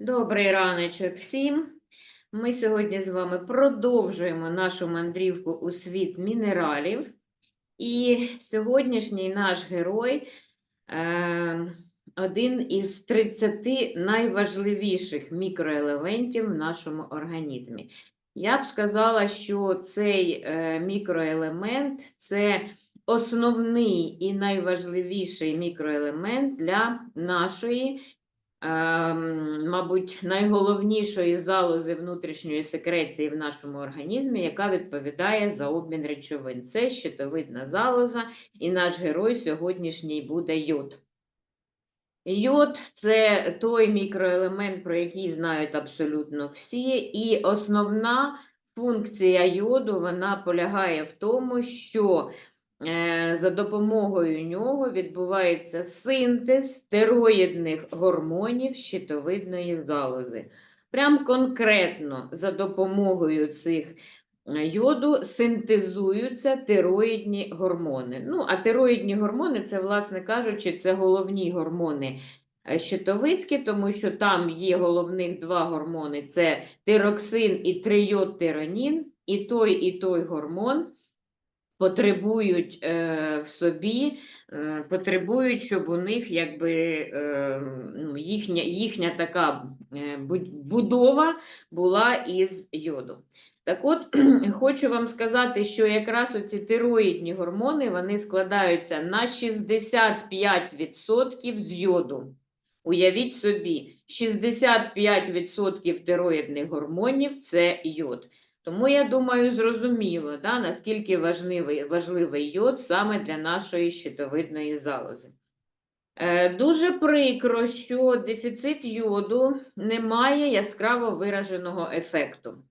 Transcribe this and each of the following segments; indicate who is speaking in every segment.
Speaker 1: Добрий раночок всім. Ми сьогодні з вами продовжуємо нашу мандрівку у світ мінералів. І сьогоднішній наш герой е, один із 30 найважливіших мікроелементів в нашому організмі. Я б сказала, що цей е, мікроелемент це основний і найважливіший мікроелемент для нашої мабуть, найголовнішої залози внутрішньої секреції в нашому організмі, яка відповідає за обмін речовин. Це щитовидна залоза, і наш герой сьогоднішній буде йод. Йод це той мікроелемент, про який знають абсолютно всі, і основна функція йоду вона полягає в тому, що за допомогою нього відбувається синтез стероїдних гормонів щитовидної залози. Прям конкретно за допомогою цих е, йоду синтезуються тироїдні гормони. Ну, а тироїдні гормони це, власне кажучи, це головні гормони е, щитовидські, тому що там є головних два гормони: це тироксин і трийодтиронін, і той, і той гормон потребують е, в собі, е, потребують, щоб у них якби е, ну, їхня, їхня така будова була із йоду. Так от, хочу вам сказати, що якраз оці тироїдні гормони вони складаються на 65% з йоду. Уявіть собі, 65% тироїдних гормонів це йод. Тому, я думаю, зрозуміло, да, наскільки важливий важливий йод саме для нашої щитовидної залози. Е, Дуже прикро, що дефіцит йоду не має яскраво вираженого ефекту.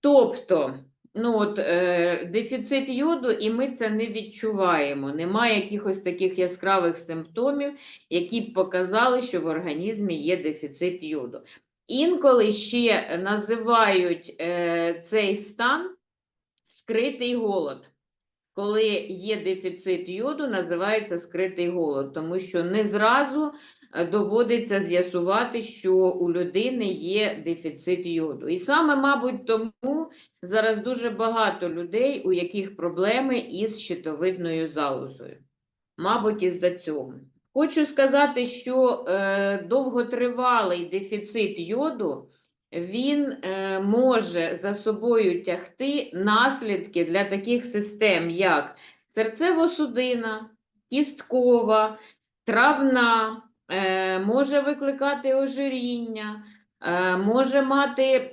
Speaker 1: Тобто, ну от, е, дефіцит йоду, і ми це не відчуваємо. Немає якихось таких яскравих симптомів, які б показали, що в організмі є дефіцит йоду. Інколи ще називають е, цей стан скритий голод. Коли є дефіцит йоду, називається скритий голод, тому що не зразу е, доводиться з'ясувати, що у людини є дефіцит йоду. І саме, мабуть, тому зараз дуже багато людей, у яких проблеми із щитовидною залозою. Мабуть, із-за цього. Хочу сказати, що е, довготривалий дефіцит йоду він е, може за собою тягти наслідки для таких систем, як серцево-судинна, кісткова, травна, е, може викликати ожиріння, е, може мати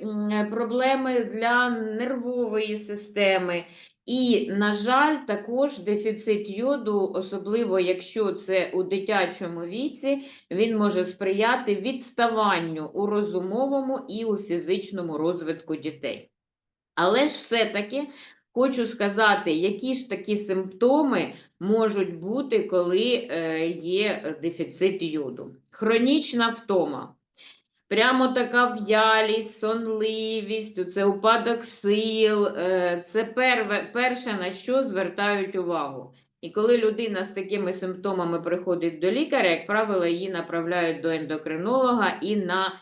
Speaker 1: проблеми для нервової системи. І, на жаль, також дефіцит йоду, особливо якщо це у дитячому віці, він може сприяти відставанню у розумовому і у фізичному розвитку дітей. Але ж все-таки хочу сказати, які ж такі симптоми можуть бути, коли е, є дефіцит йоду. Хронічна втома. Прямо така в'ялість, сонливість, це упадок сил, е, це перше, на що звертають увагу. І коли людина з такими симптомами приходить до лікаря, як правило, її направляють до ендокринолога і на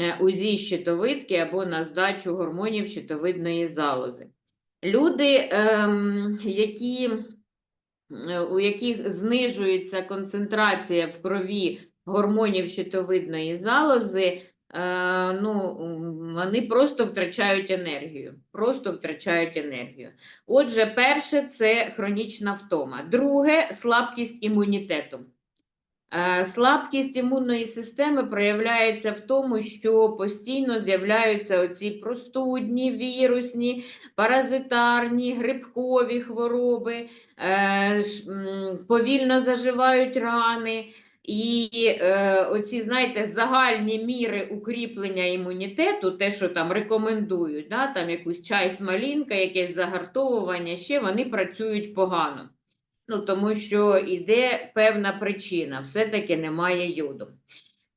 Speaker 1: е, УЗІ щитовидки або на здачу гормонів щитовидної залози. Люди, ем, які, е, у яких знижується концентрація в крові гормонів щитовидної залози, е, ну, вони просто втрачають енергію. Просто втрачають енергію. Отже, перше це хронічна втома. Друге слабкість імунітету. Е, слабкість імунної системи проявляється в тому, що постійно з'являються оці простудні, вірусні, паразитарні, грибкові хвороби, е, повільно заживають рани. І е, оці, знаєте, загальні міри укріплення імунітету, те, що там рекомендують, да, там якусь чай смалінка, якесь загартовування, ще вони працюють погано. Ну, Тому що йде певна причина, все-таки немає йоду.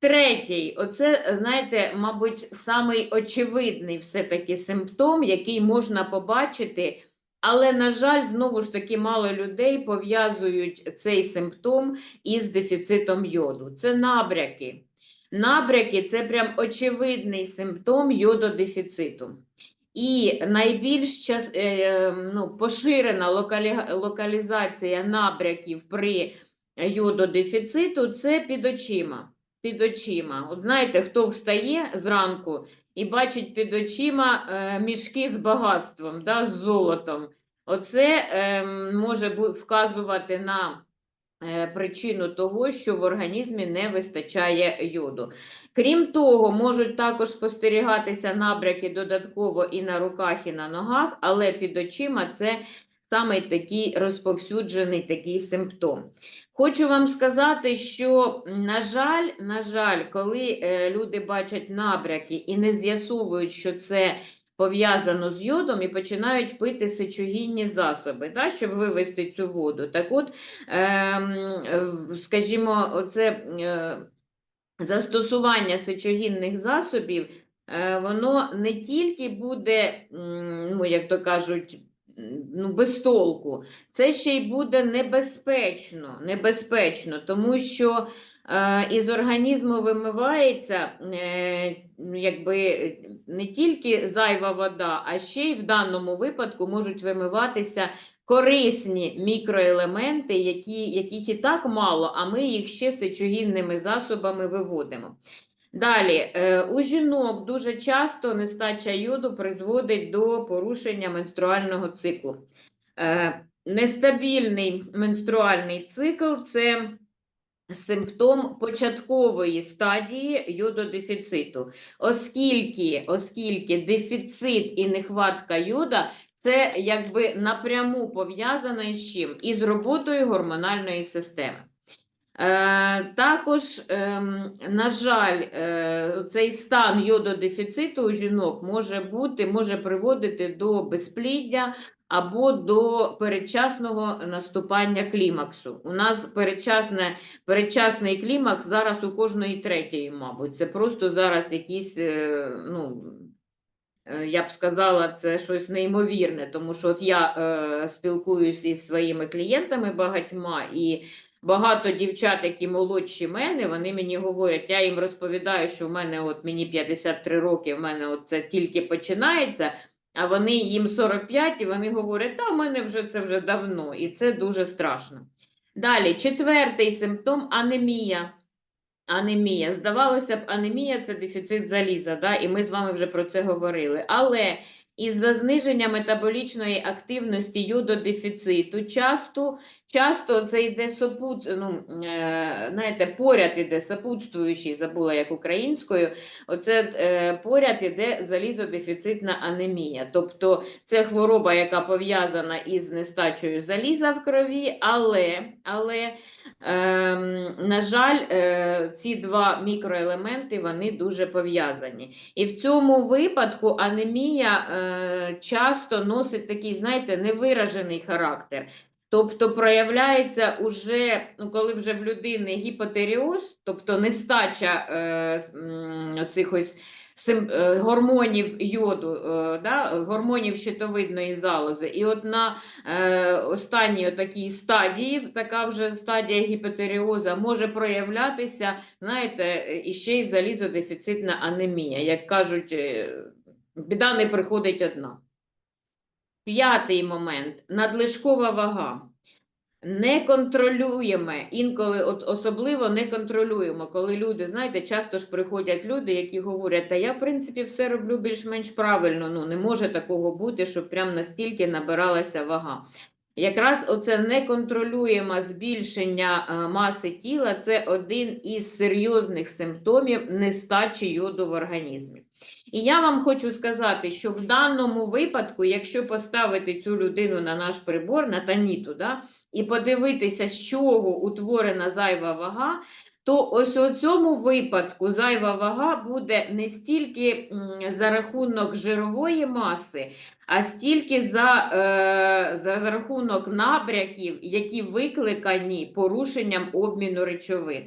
Speaker 1: Третій, оце, знаєте, мабуть, самий очевидний все-таки симптом, який можна побачити. Але, на жаль, знову ж таки мало людей пов'язують цей симптом із дефіцитом йоду. Це набряки. Набряки це прям очевидний симптом йододефіциту. І найбільш е, ну, поширена локалі, локалізація набряків при йододефіциту це під очима. Під очима. От знаєте, хто встає зранку і бачить під очима е, мішки з багатством, да, з золотом. Оце е, може вказувати на е, причину того, що в організмі не вистачає йоду. Крім того, можуть також спостерігатися набряки додатково і на руках, і на ногах, але під очима це саме такий розповсюджений такий симптом. Хочу вам сказати, що, на жаль, на жаль, коли е, люди бачать набряки і не з'ясовують, що це пов'язано з йодом, і починають пити сечогінні засоби, да, щоб вивести цю воду. Так от, е, скажімо, оце е, застосування сечогінних засобів, е, воно не тільки буде, ну, як то кажуть, ну, без толку, це ще й буде небезпечно, небезпечно, тому що е, із організму вимивається е, ну, якби, не тільки зайва вода, а ще й в даному випадку можуть вимиватися корисні мікроелементи, які, яких і так мало, а ми їх ще сечогінними засобами виводимо. Далі, е, у жінок дуже часто нестача йоду призводить до порушення менструального циклу. Е, Нестабільний менструальний цикл це симптом початкової стадії йододефіциту, оскільки, оскільки дефіцит і нехватка йода це якби напряму пов'язано із чим? Із роботою гормональної системи. Е, також, ем, на жаль, е, цей стан йододефіциту у жінок може бути, може приводити до безпліддя або до передчасного наступання клімаксу. У нас передчасне, передчасний клімакс зараз у кожної третьої, мабуть. Це просто зараз якісь, е, ну, я б сказала, це щось неймовірне, тому що от я е, спілкуюся із своїми клієнтами багатьма, і багато дівчат, які молодші мене, вони мені говорять, я їм розповідаю, що в мене от мені 53 роки, в мене от це тільки починається, а вони їм 45, і вони говорять, та в мене вже це вже давно, і це дуже страшно. Далі, четвертий симптом анемія. Анемія. Здавалося б, анемія це дефіцит заліза, да? і ми з вами вже про це говорили. Але із-за зниження метаболічної активності йододефіциту часто, часто це йде сопут, ну, е, знаєте, поряд іде сопутствуючий, забула як українською, оце е, поряд іде залізодефіцитна анемія. Тобто це хвороба, яка пов'язана із нестачею заліза в крові, але, але Ем, на жаль, е, ці два мікроелементи вони дуже пов'язані. І в цьому випадку анемія е, часто носить такий, знаєте, невиражений характер. Тобто проявляється уже, ну, коли вже в людини гіпотеріоз, тобто нестача е, ось сим- е, гормонів йоду, е, да, гормонів щитовидної залози. І от на е, останній такій стадії, така вже стадія гіпотеріоза, може проявлятися, знаєте, е, і ще й залізодефіцитна анемія. Як кажуть, е, біда не приходить одна. П'ятий момент надлишкова вага. Не контролюємо, інколи от особливо не контролюємо, коли люди, знаєте, часто ж приходять люди, які говорять, та я, в принципі, все роблю більш-менш правильно, ну не може такого бути, щоб прям настільки набиралася вага. Якраз оце неконтролюєме збільшення е, маси тіла це один із серйозних симптомів нестачі йоду в організмі. І я вам хочу сказати, що в даному випадку, якщо поставити цю людину на наш прибор, на таніту, да, і подивитися, з чого утворена зайва вага, то ось у цьому випадку зайва вага буде не стільки за рахунок жирової маси, а стільки за, е, за рахунок набряків, які викликані порушенням обміну речовин.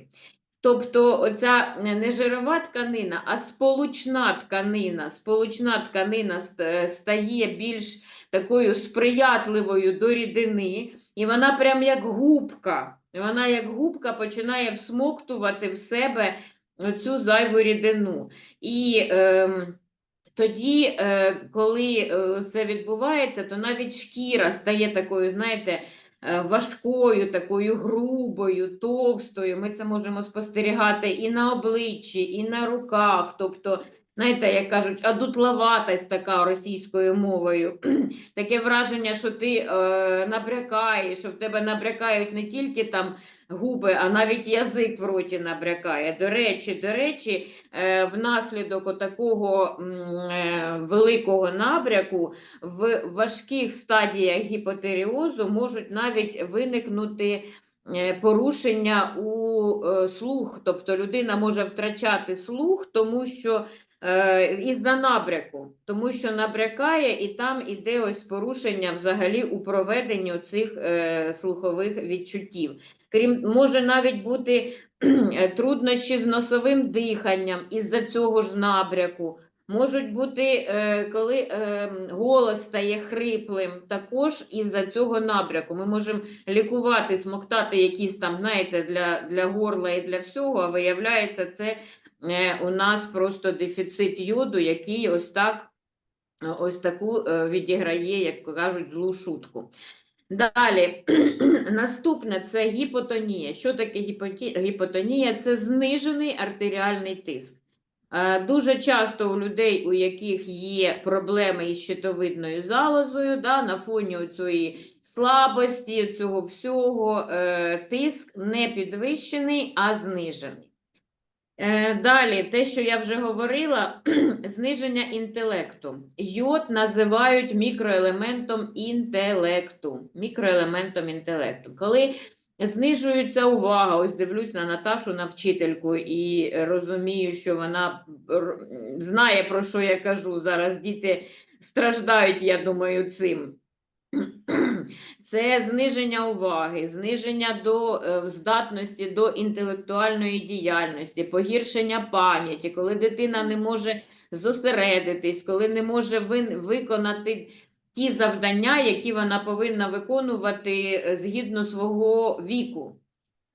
Speaker 1: Тобто оця не жирова тканина, а сполучна тканина. Сполучна тканина стає більш такою сприятливою до рідини, і вона прям як губка. Вона як губка починає всмоктувати в себе цю зайву рідину. І ем, тоді, е, коли е, це відбувається, то навіть шкіра стає такою, знаєте, е, важкою, такою грубою, товстою. Ми це можемо спостерігати і на обличчі, і на руках. Тобто, знаєте, як кажуть, адутловатость така російською мовою. Таке враження, що ти е, набрякаєш, що в тебе набрякають не тільки там губи, а навіть язик в роті набрякає. До речі, до речі, е, внаслідок такого великого набряку в важких стадіях гіпотеріозу можуть навіть виникнути. е, Порушення у е, слух, тобто людина може втрачати слух, тому що е, із-за набряку, тому що набрякає, і там іде ось порушення взагалі у проведенні цих е, слухових відчуттів. Крім може навіть бути е, труднощі з носовим диханням із-за цього ж набряку. Можуть бути, е, коли е, голос стає хриплим, також із-за цього набряку. Ми можемо лікувати, смоктати якісь там, знаєте, для, для горла і для всього, а виявляється, це е, у нас просто дефіцит йоду, який ось так ось таку е, відіграє, як кажуть, злу шутку. Далі, наступне це гіпотонія. Що таке гіпотонія? Це знижений артеріальний тиск. Е, Дуже часто у людей, у яких є проблеми із щитовидною залозою, да, на фоні цієї слабості, цього всього, е, тиск не підвищений, а знижений. Е, Далі, те, що я вже говорила, зниження інтелекту. Йод називають мікроелементом інтелекту. Мікроелементом інтелекту. Коли знижується увага, ось дивлюсь на Наташу, на вчительку, і розумію, що вона знає, про що я кажу. Зараз діти страждають, я думаю, цим. Це зниження уваги, зниження до е, здатності до інтелектуальної діяльності, погіршення пам'яті, коли дитина не може зосередитись, коли не може виконати ті завдання, які вона повинна виконувати е, згідно свого віку.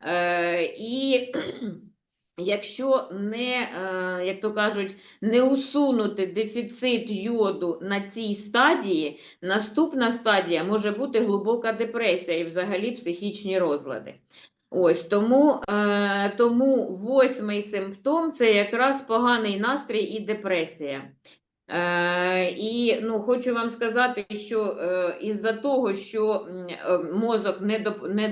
Speaker 1: Е, і якщо не, е, як то кажуть, не усунути дефіцит йоду на цій стадії, наступна стадія може бути глибока депресія і взагалі психічні розлади. Ось тому, е, тому восьмий симптом це якраз поганий настрій і депресія. Е, і ну, хочу вам сказати, що е, із-за того, що е, мозок не, до, не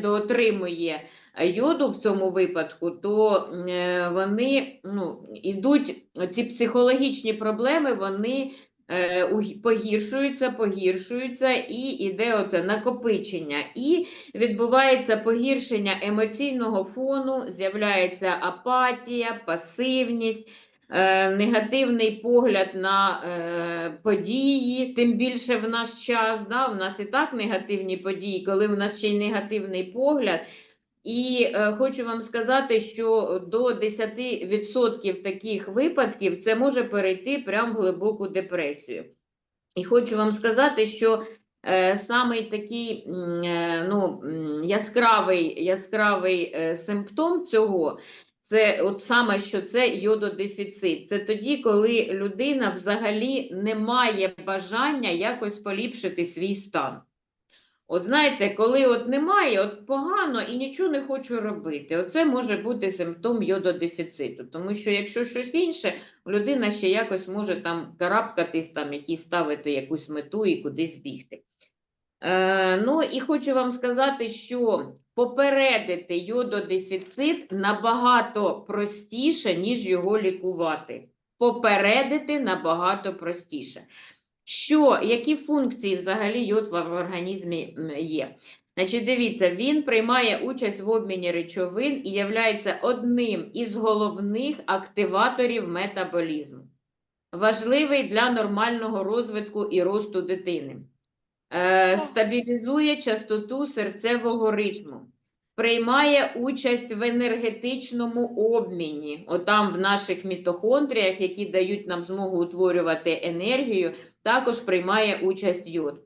Speaker 1: йоду в цьому випадку, то е, вони ну, ідуть, ці психологічні проблеми, вони е, погіршуються, погіршуються, і іде оце накопичення. І відбувається погіршення емоційного фону, з'являється апатія, пасивність. Е, Негативний погляд на е, події, тим більше в наш час. Да? В нас і так негативні події, коли в нас ще й негативний погляд. І е, хочу вам сказати, що до 10% таких випадків це може перейти прямо в глибоку депресію. І хочу вам сказати, що е, самий такий ну, яскравий, яскравий симптом цього це от саме що це йододефіцит. Це тоді, коли людина взагалі не має бажання якось поліпшити свій стан. От знаєте, коли от немає, от погано і нічого не хочу робити. Оце може бути симптом йододефіциту. Тому що якщо щось інше, людина ще якось може там карабкатись, там якісь ставити якусь мету і кудись бігти. Е, ну і хочу вам сказати, що попередити йододефіцит набагато простіше, ніж його лікувати. Попередити набагато простіше. Що, які функції взагалі йод в організмі є? Значить, дивіться, він приймає участь в обміні речовин і є одним із головних активаторів метаболізму. Важливий для нормального розвитку і росту дитини. Е, стабілізує частоту серцевого ритму. Приймає участь в енергетичному обміні, отам в наших мітохондріях, які дають нам змогу утворювати енергію, також приймає участь йод.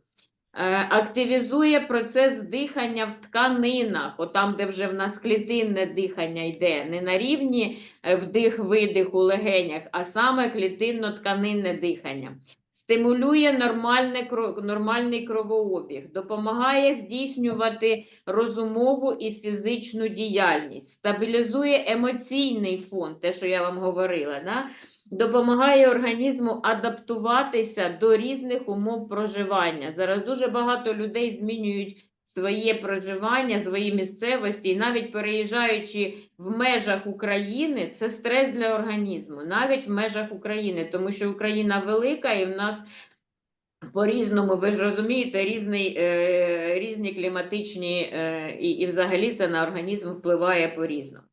Speaker 1: Е, Активізує процес дихання в тканинах, отам, де вже в нас клітинне дихання йде, не на рівні е, вдих-видих у легенях, а саме клітинно-тканинне дихання. Стимулює нормальний кровообіг, допомагає здійснювати розумову і фізичну діяльність, стабілізує емоційний фон, те, що я вам говорила, да? допомагає організму адаптуватися до різних умов проживання. Зараз дуже багато людей змінюють своє проживання, свої місцевості, і навіть переїжджаючи в межах України, це стрес для організму, навіть в межах України, тому що Україна велика і в нас по-різному, ви ж розумієте, різний, е, різні кліматичні, е, і, і взагалі це на організм впливає по-різному.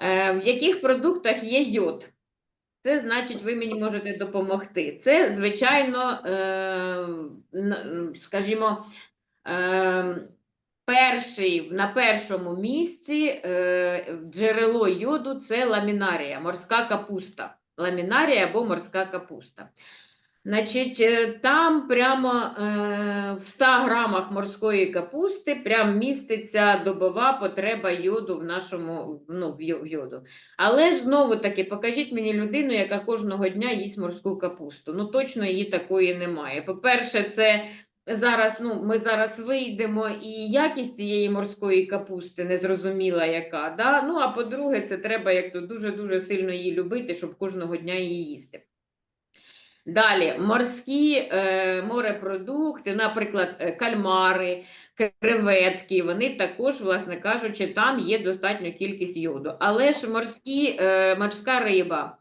Speaker 1: Е, в яких продуктах є йод? Це значить, ви мені можете допомогти. Це, звичайно, е, скажімо, перший, на першому місці е, джерело йоду це ламінарія, морська капуста. Ламінарія або морська капуста. Значить, е, там прямо е, в 100 грамах морської капусти прям міститься добова потреба йоду в нашому ну, в йоду. Але ж знову таки, покажіть мені людину, яка кожного дня їсть морську капусту. Ну точно її такої немає. По-перше, це зараз, ну, ми зараз вийдемо, і якість цієї морської капусти незрозуміла яка. Да? Ну, а по-друге, це треба як то дуже-дуже сильно її любити, щоб кожного дня її їсти. Далі морські е, морепродукти, наприклад, е, кальмари, креветки, вони також, власне кажучи, там є достатня кількість йоду. Але ж морські, е, морська риба.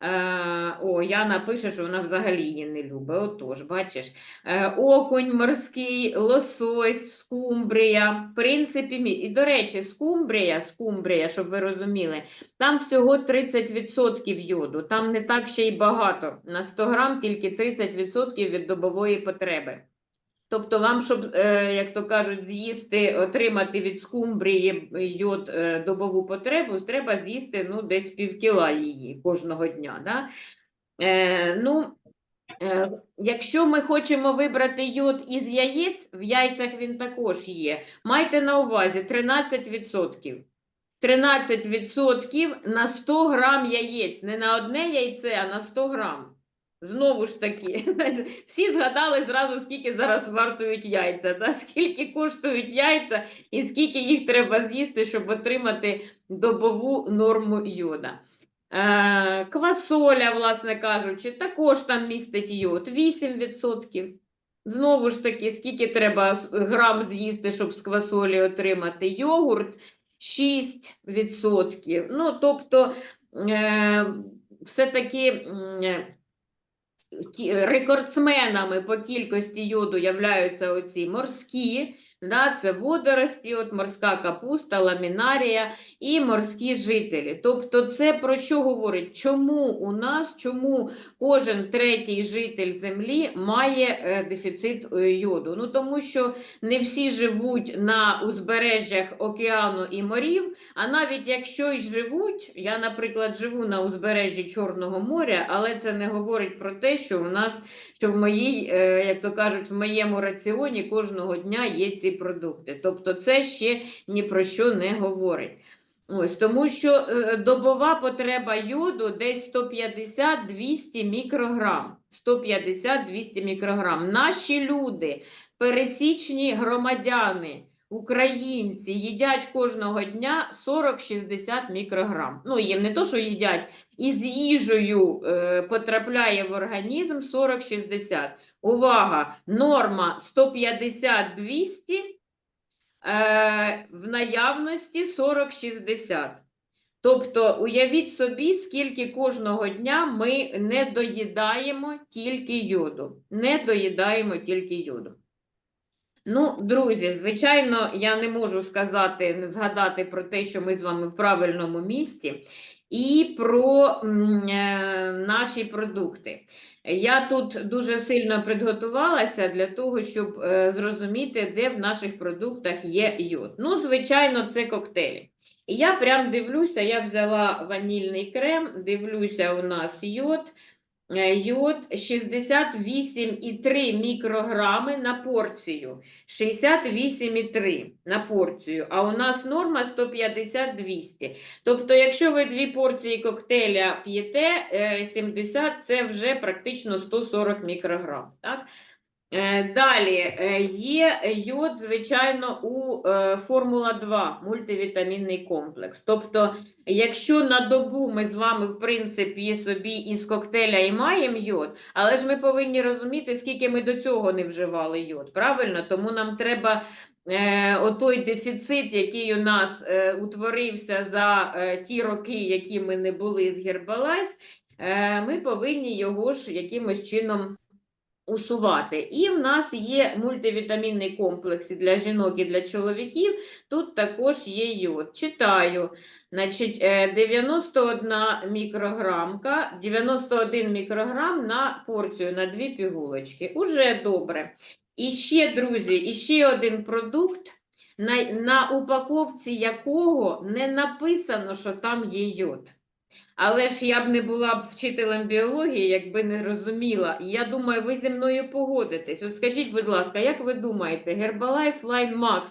Speaker 1: Е, о, Яна пише, що вона взагалі її не любить. Отож, бачиш. Е, окунь морський, лосось, скумбрія. В принципі, і до речі, скумбрія, скумбрія, щоб ви розуміли, там всього 30% йоду, там не так ще й багато. На 100 грам тільки 30% від добової потреби. Тобто вам, щоб, е, як то кажуть, з'їсти, отримати від скумбрії йод е, добову потребу, треба з'їсти ну, десь півкіла її кожного дня. Да? Е, ну, е, якщо ми хочемо вибрати йод із яєць, в яйцях він також є. Майте на увазі 13%. 13% на 100 грам яєць. Не на одне яйце, а на 100 грам. Знову ж таки, всі згадали зразу, скільки зараз вартують яйця, да? скільки коштують яйця і скільки їх треба з'їсти, щоб отримати добову норму йода. Е, квасоля, власне кажучи, також там містить йод 8%. Знову ж таки, скільки треба грам з'їсти, щоб з квасолі отримати йогурт 6%. Ну, тобто, е, все-таки рекордсменами по кількості йоду являються оці морські, да, це водорості, от морська капуста, ламінарія і морські жителі. Тобто це про що говорить? Чому у нас, чому кожен третій житель землі має е, дефіцит е, йоду? Ну тому що не всі живуть на узбережжях океану і морів, а навіть якщо й живуть, я, наприклад, живу на узбережжі Чорного моря, але це не говорить про те, що у нас, що в моїй, е, як то кажуть, в моєму раціоні кожного дня є ці продукти. Тобто це ще ні про що не говорить. Ось, тому що е, добова потреба йоду десь 150-200 мікрограм. 150-200 мікрограм. Наші люди, пересічні громадяни, українці їдять кожного дня 40-60 мікрограм. Ну, їм не то, що їдять, і з їжею е, потрапляє в організм 40-60. Увага! Норма 150-200 е, в наявності 40-60. Тобто, уявіть собі, скільки кожного дня ми не доїдаємо тільки йоду. Не доїдаємо тільки йоду. Ну, друзі, звичайно, я не можу сказати, не згадати про те, що ми з вами в правильному місці, і про е, наші продукти. Я тут дуже сильно підготувалася для того, щоб е, зрозуміти, де в наших продуктах є йод. Ну, звичайно, це коктейлі. І я прям дивлюся, я взяла ванільний крем, дивлюся, у нас йод. Е, йод 68,3 мікрограми на порцію. 68,3 на порцію, а у нас норма 150-200. Тобто, якщо ви дві порції коктейля п'єте, е, 70 це вже практично 140 мікрограм. Так? Е, Далі е, є йод, звичайно, у е, Формула 2 мультивітамінний комплекс. Тобто, якщо на добу ми з вами, в принципі, собі із коктейля і маємо йод, але ж ми повинні розуміти, скільки ми до цього не вживали йод. Правильно? Тому нам треба отой дефіцит, який у нас утворився за ті роки, які ми не були з е, ми повинні його ж якимось чином усувати. І в нас є мультивітамінний комплекс для жінок і для чоловіків. Тут також є йод. Читаю. Значить, е, 91 мікрограмка, 91 мікрограм на порцію, на дві пігулочки. Уже добре. І ще, друзі, і ще один продукт, на, на упаковці якого не написано, що там є йод. Але ж я б не була б вчителем біології, якби не розуміла. Я думаю, ви зі мною погодитесь. От скажіть, будь ласка, як ви думаєте, Herbalife Line Max,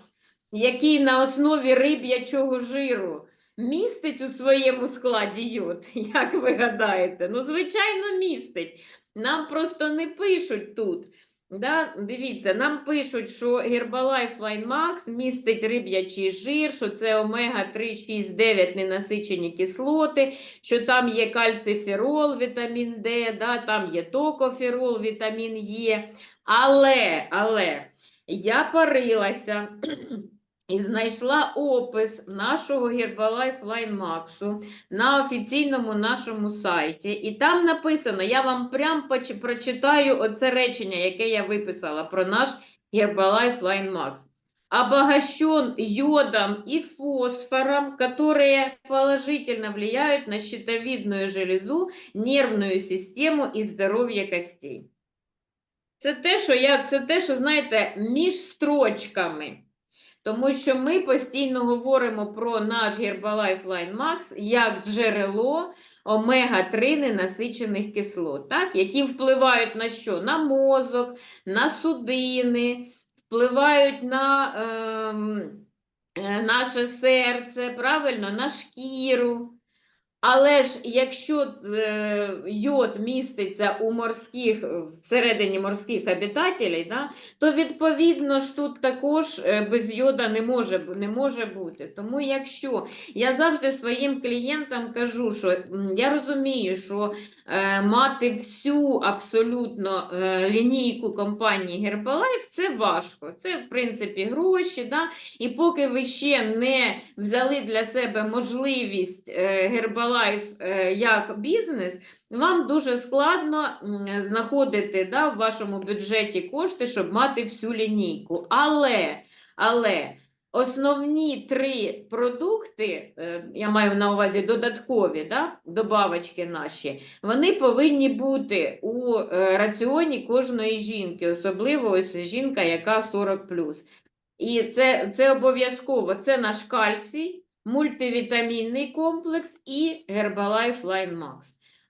Speaker 1: який на основі риб'ячого жиру містить у своєму складі йод? Як ви гадаєте? Ну, звичайно, містить. Нам просто не пишуть тут. Да? Дивіться, нам пишуть, що Herbalife Line Max містить риб'ячий жир, що це омега-3, 6, 9 ненасичені кислоти, що там є кальциферол, вітамін Д, да, там є токоферол, вітамін Е. Але, але я парилася і знайшла опис нашого Herbalife Line Max на офіційному нашому сайті. І там написано, я вам прям прочитаю оце речення, яке я виписала про наш Herbalife Line Max обогащен йодом и фосфором, которые положительно влияют на щитовидную железу, нервную систему і здоров'я костей. Це те, що я, це те, що знаєте, між строчками. Тому що ми постійно говоримо про наш Herbalife Line Max як джерело омега-3 ненасичених кислот, так? які впливають на що? На мозок, на судини, впливають на ем, е, наше серце, правильно, на шкіру. Але ж якщо е, йод міститься у морських, всередині морських обітателів, да, то відповідно ж тут також е, без йода не може, не може бути. Тому якщо я завжди своїм клієнтам кажу, що я розумію, що е, мати всю абсолютно лінійку компанії Herbalife це важко. Це, в принципі, гроші. Да? І поки ви ще не взяли для себе можливість е, Herbalife е, як бізнес, вам дуже складно знаходити да, в вашому бюджеті кошти, щоб мати всю лінійку. Але, але основні три продукти, е, я маю на увазі додаткові да, добавочки наші, вони повинні бути у е, раціоні кожної жінки, особливо ось жінка, яка 40 І це, це обов'язково. Це наш кальцій, мультивітамінний комплекс і Herbalife Line Max.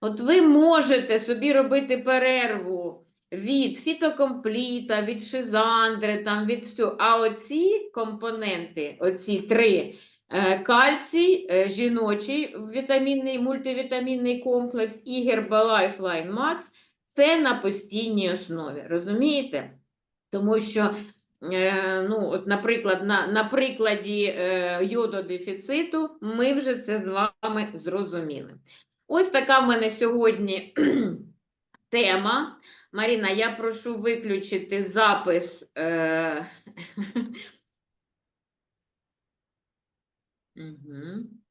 Speaker 1: От ви можете собі робити перерву від фітокомпліта, від шизандри, там від всього. А оці компоненти, оці три е, кальцій, е, жіночий вітамінний, мультивітамінний комплекс і Herbalife Line Max це на постійній основі. Розумієте? Тому що ну, от, наприклад, на, на прикладі е, йододефіциту ми вже це з вами зрозуміли. Ось така в мене сьогодні тема. Маріна, я прошу виключити запис. Е...